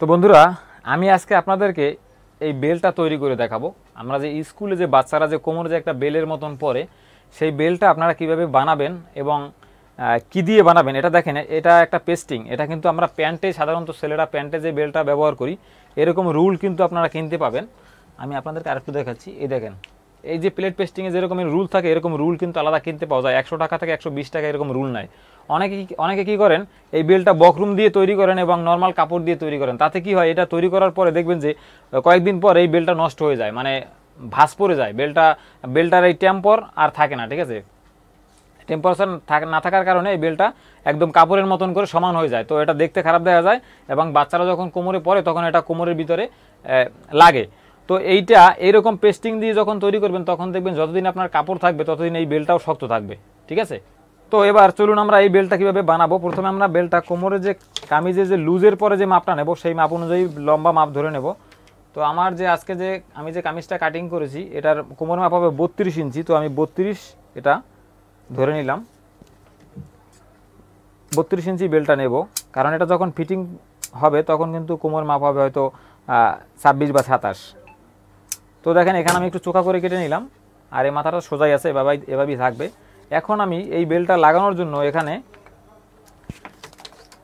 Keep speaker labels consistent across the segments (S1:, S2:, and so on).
S1: তো বন্ধুরা, আমি আজকে আপনাদেরকে এই বেলটা তৈরি করে দেখাবো। আমরা যে স্কুলে যে বাচ্চারা যে কোমরে যে একটা বেলের মতন পরে, সেই বেলটা আপনারা কীভাবে বানাবেন এবং কি দিয়ে বানাবেন, এটা দেখেন, এটা একটা পেস্টিং এটা কিন্তু আমরা প্যান্টে, সাধারণত ছেলেরা প্যান্টে যে বেলটা ব্যবহার করি, এরকম রুল কিন্তু আপনারা কিনতে পাবেন। আমি আপনাদেরকে আরেকটু দেখাচ্ছি, এই দেখেন। এই যে প্লেট পেস্টিংয়ে যেরকম রুল থাকে, এরকম রুল কিন্তু আলাদা কিনতে পাওয়া যায়। একশো টাকা থেকে একশো বিশ টাকা এরকম রুল নাই। অনেকে অনেকে কি করেন, এই বেলটা বকরুম দিয়ে তৈরি করেন এবং নর্মাল কাপড় দিয়ে তৈরি করেন। তাতে কি হয়, এটা তৈরি করার পরে দেখবেন যে, কয়েকদিন পর এই বেলটা নষ্ট হয়ে যায় মানে ভাস পড়ে যায়। বেলটা বেলটার এই টেম্পর আর থাকে না, ঠিক আছে? টেম্পারেচার না থাকার কারণে এই বেলটা একদম কাপড়ের মতন করে সমান হয়ে যায়। তো এটা দেখতে খারাপ দেখা যায় এবং বাচ্চারা যখন কোমরে পড়ে, তখন এটা কোমরের ভিতরে লাগে। তো এইটা এইরকম পেস্টিং দিয়ে যখন তৈরি করবেন, তখন দেখবেন যতদিন আপনার কাপড় থাকবে, ততদিন এই বেলটাও শক্ত থাকবে। ঠিক আছে? তো এবার চলুন আমরা এই বেলটা কীভাবে বানাবো? প্রথমে আমরা বেলটা কোমরে যে কামিজে যে লুজের পরে যে মাপটা নেব, সেই মাপ অনুযায়ী লম্বা মাপ ধরে নেব। তো আমার যে আজকে যে আমি যে কামিজটা কাটিং করেছি, এটার কোমর মাপ হবে বত্রিশ ইঞ্চি, তো আমি বত্রিশ এটা ধরে নিলাম। বত্রিশ ইঞ্চি বেলটা নেব, কারণ এটা যখন ফিটিং হবে, তখন কিন্তু কোমর মাপ হবে হয়তো ছাব্বিশ বা সাতাশ। তো দেখেন, এখানে আমি একটু চোখা করে কেটে নিলাম, আর এই মাথাটা সোজাই আছে, এভাবেই এভাবেই থাকবে। এখন আমি এই বেলটা লাগানোর জন্য এখানে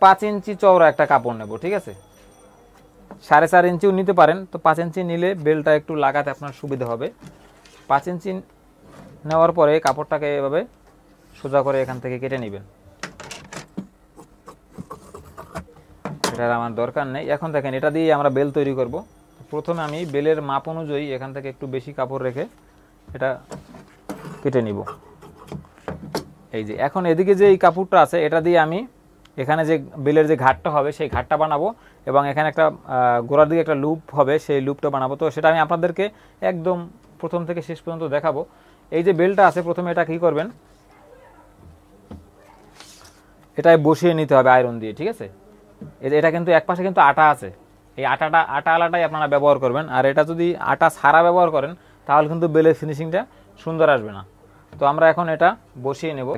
S1: পাঁচ ইঞ্চি চওড়া একটা কাপড় নেব, ঠিক আছে? সাড়ে চার ইঞ্চিও নিতে পারেন, তো পাঁচ ইঞ্চি নিলে বেলটা একটু লাগাতে আপনার সুবিধা হবে। পাঁচ ইঞ্চি নেওয়ার পরে কাপড়টাকে এভাবে সোজা করে এখান থেকে কেটে নেবেন। এটার আমার দরকার নেই। এখন দেখেন, এটা দিয়ে আমরা বেল তৈরি করব। প্রথমে আমি বেলের মাপ অনুযায়ী এখান থেকে একটু বেশি কাপড় রেখে এটা কেটে নিব। এই যে, এখন এদিকে যে এই কাপড়টা আছে, এটা দিয়ে আমি এখানে যে বেলের যে ঘাটটা হবে, সেই ঘাটটা বানাবো এবং এখানে একটা গোড়ার দিকে একটা লুপ হবে, সেই লুপটা বানাবো। তো সেটা আমি আপনাদেরকে একদম প্রথম থেকে শেষ পর্যন্ত দেখাবো। এই যে বেলটা আছে, প্রথমে এটা কী করবেন? এটাই বসিয়ে নিতে হবে আয়রন দিয়ে, ঠিক আছে? এটা কিন্তু এক পাশে কিন্তু আটা আছে। এই আটাটা, আটা আলাটাই আপনারা ব্যবহার করবেন। আর এটা যদি আটা ছাড়া ব্যবহার করেন, তাহলে কিন্তু বেলের ফিনিশিংটা সুন্দর আসবে না। তো আমরা এখন এটা বসিয়ে নেব।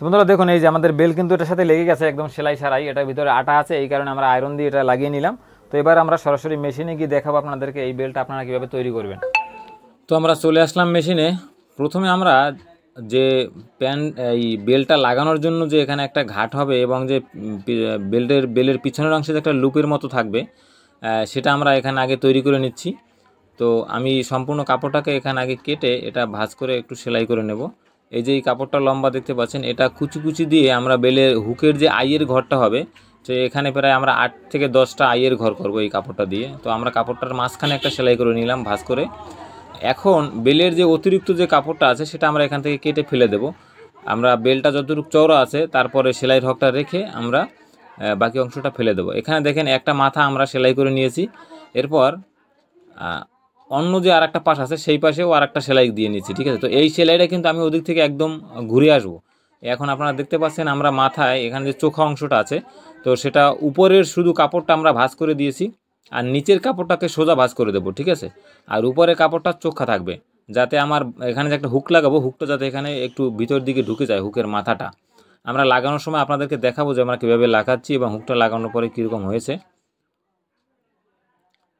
S1: বন্ধুরা, দেখুন, এই যে আমাদের বেল কিন্তু এটার সাথে লেগে গেছে একদম সেলাই সারাই এটার ভিতরে আটা আছে, এই কারণে আমরা আয়রন দিয়ে এটা লাগিয়ে নিলাম। তো এবার আমরা সরাসরি মেশিনে গিয়ে দেখাবো আপনাদেরকে এই বেলটা আপনারা কীভাবে তৈরি করবেন। তো আমরা চলে আসলাম মেশিনে প্রথমে আমরা যে প্যান, এই বেলটা লাগানোর জন্য যে এখানে একটা ঘাট হবে এবং যে বেল্টের, বেলের পিছনের অংশে যে একটা লুপের মতো থাকবে সেটা আমরা এখানে আগে তৈরি করে নিচ্ছি। তো আমি সম্পূর্ণ কাপড়টাকে এখানে আগে কেটে এটা ভাঁজ করে একটু সেলাই করে নেব। এই যে এই কাপড়টা লম্বা দেখতে পাচ্ছেন, এটা কুচি কুচি দিয়ে আমরা বেলের হুকের যে আইয়ের ঘরটা হবে, তো এখানে প্রায় আমরা আট থেকে দশটা আইয়ের ঘর করব এই কাপড়টা দিয়ে। তো আমরা কাপড়টার মাঝখানে একটা সেলাই করে নিলাম ভাঁজ করে। এখন বেলের যে অতিরিক্ত যে কাপড়টা আছে, সেটা আমরা এখান থেকে কেটে ফেলে দেব। আমরা বেলটা যতটুকু চওড়া আছে, তারপরে সেলাইয়ের হকটা রেখে আমরা বাকি অংশটা ফেলে দেবো। এখানে দেখেন একটা মাথা আমরা সেলাই করে নিয়েছি। এরপর অন্য যে আর একটা পাশ আছে, সেই পাশেও আর একটা সেলাই দিয়ে নিচ্ছি, ঠিক আছে? তো এই সেলাইটা কিন্তু আমি ওদিক থেকে একদম ঘুরে আসব। এখন আপনারা দেখতে পাচ্ছেন আমরা মাথায় এখানে যে চোখা অংশটা আছে, তো সেটা উপরের শুধু কাপড়টা আমরা ভাঁজ করে দিয়েছি। আর নিচের কাপড়টাকে সোজা ভাঁজ করে দেবো, ঠিক আছে? আর উপরে কাপড়টা চোখা থাকবে, যাতে আমার এখানে যে একটা হুক লাগাবো, হুকটা যাতে এখানে একটু ভিতর দিকে ঢুকে যায়, হুকের মাথাটা। আমরা লাগানোর সময় আপনাদেরকে দেখাবো যে আমরা কীভাবে লাগাচ্ছি এবং হুকটা লাগানোর পরে কীরকম হয়েছে।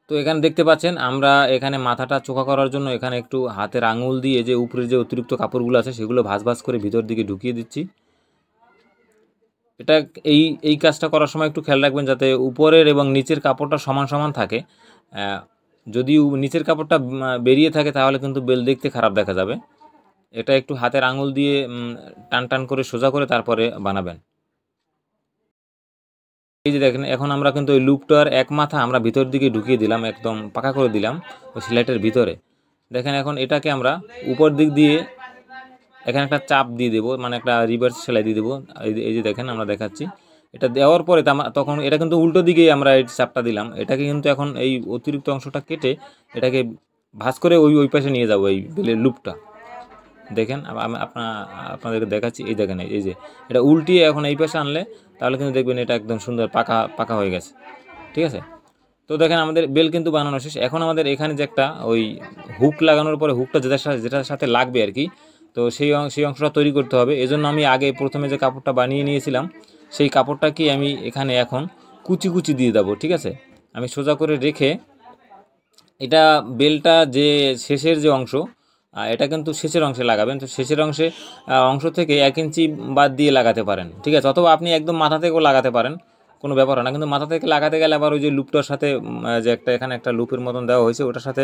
S1: তো এখানে দেখতে পাচ্ছেন, আমরা এখানে মাথাটা চোখা করার জন্য এখানে একটু হাতের আঙুল দিয়ে যে উপরে যে অতিরিক্ত কাপড়গুলো আছে, সেগুলো ভাঁজ ভাঁজ করে ভিতর দিকে ঢুকিয়ে দিচ্ছি। এটা এই এই কাজটা করার সময় একটু খেয়াল রাখবেন যাতে উপরের এবং নিচের কাপড়টা সমান সমান থাকে। যদি নিচের কাপড়টা বেরিয়ে থাকে তাহলে কিন্তু বেল দেখতে খারাপ দেখা যাবে। এটা একটু হাতের আঙুল দিয়ে টান টান করে সোজা করে তারপরে বানাবেন। এই যে দেখেন, এখন আমরা কিন্তু ওই লুপটার এক মাথা আমরা ভিতর দিকে ঢুকিয়ে দিলাম, একদম পাকা করে দিলাম ওই সিলাইটের ভিতরে। দেখেন এখন এটাকে আমরা উপর দিক দিয়ে এখানে একটা চাপ দিয়ে দেবো মানে একটা রিভার্স সেলাই দিয়ে দেবো। এই যে- দেখেন, আমরা দেখাচ্ছি। এটা দেওয়ার পরে তখন এটা কিন্তু উল্টো দিকেই আমরা এই চাপটা দিলাম। এটাকে কিন্তু এখন এই অতিরিক্ত অংশটা কেটে এটাকে ভাঁজ করে ওই ওই পাশে নিয়ে যাব, এই বেলের লুপটা। দেখেন আপনার আপনাদেরকে দেখাচ্ছি। এই দেখেন, এই যে, এটা উল্টিয়ে এখন এই পাশে আনলে তাহলে কিন্তু দেখবেন এটা একদম সুন্দর পাকা পাকা হয়ে গেছে। ঠিক আছে? তো দেখেন, আমাদের বেল কিন্তু বানানো শেষ। এখন আমাদের এখানে যে একটা ওই হুক লাগানোর পরে হুকটা যেটার সাথে যেটার সাথে লাগবে আর কি তো সেই সেই অংশটা তৈরি করতে হবে। এজন্য আমি আগে প্রথমে যে কাপড়টা বানিয়ে নিয়েছিলাম, সেই কাপড়টাকে আমি এখানে এখন কুচি কুচি দিয়ে দেবো, ঠিক আছে? আমি সোজা করে রেখে এটা বেলটা যে শেষের যে অংশ এটা কিন্তু শেষের অংশে লাগাবেন। তো শেষের অংশে অংশ থেকে এক ইঞ্চি বাদ দিয়ে লাগাতে পারেন, ঠিক আছে? অথবা আপনি একদম মাথা থেকেও লাগাতে পারেন, কোনো ব্যাপার না। কিন্তু মাথা থেকে লাগাতে গেলে আবার ওই যে লুপটার সাথে যে একটা এখানে একটা লুপের মতন দেওয়া হয়েছে, ওটার সাথে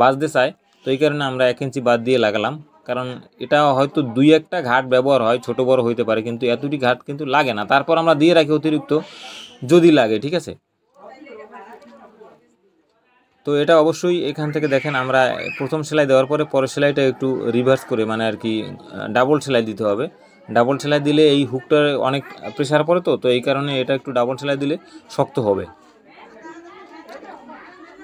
S1: বাজতে চায়। তো এই কারণে আমরা এক ইঞ্চি বাদ দিয়ে লাগালাম। কারণ এটা হয়তো দুই একটা ঘাট ব্যবহার হয়, ছোট বড় হইতে পারে, কিন্তু এতটি ঘাট কিন্তু লাগে না। তারপর আমরা দিয়ে রাখি অতিরিক্ত, যদি লাগে, ঠিক আছে? তো এটা অবশ্যই এখান থেকে দেখেন, আমরা প্রথম সেলাই দেওয়ার পরে পরের সেলাইটা একটু রিভার্স করে মানে আর কি ডাবল সেলাই দিতে হবে। ডাবল সেলাই দিলে এই হুকটার অনেক প্রেশার পড়ে তো তো এই কারণে এটা একটু ডাবল সেলাই দিলে শক্ত হবে।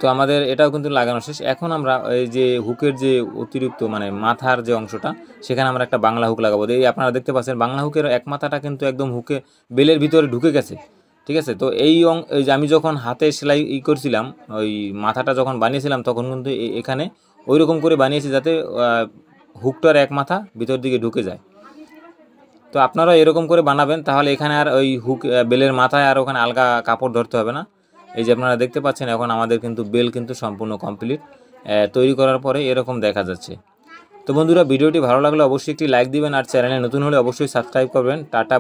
S1: তো আমাদের এটাও কিন্তু লাগানো শেষ। এখন আমরা এই যে হুকের যে অতিরিক্ত মানে মাথার যে অংশটা, সেখানে আমরা একটা বাংলা হুক লাগাবো। এই আপনারা দেখতে পাচ্ছেন বাংলা হুকের এক মাথাটা কিন্তু একদম হুকে বেলের ভিতরে ঢুকে গেছে। ঠিক আছে? তো এই যে আমি যখন হাতে সেলাই ই করছিলাম, ওই মাথাটা যখন বানিয়েছিলাম, তখন কিন্তু এখানে ওই রকম করে বানিয়েছি যাতে হুকটার এক মাথা ভিতর দিকে ঢুকে যায়। তো আপনারা এরকম করে বানাবেন, তাহলে এখানে আর ওই হুক বেলের মাথায় আর ওখানে আলগা কাপড় ধরতে হবে না। এই যে আপনারা দেখতে পাচ্ছেন, এখন আমাদের কিন্তু বেল কিন্তু সম্পূর্ণ কমপ্লিট তৈরি করার পরে এরকম দেখা যাচ্ছে। তো বন্ধুরা, ভিডিওটি ভালো লাগলে অবশ্যই একটি লাইক দিবেন, আর চ্যানেলে নতুন হলে অবশ্যই সাবস্ক্রাইব করবেন। টাটা।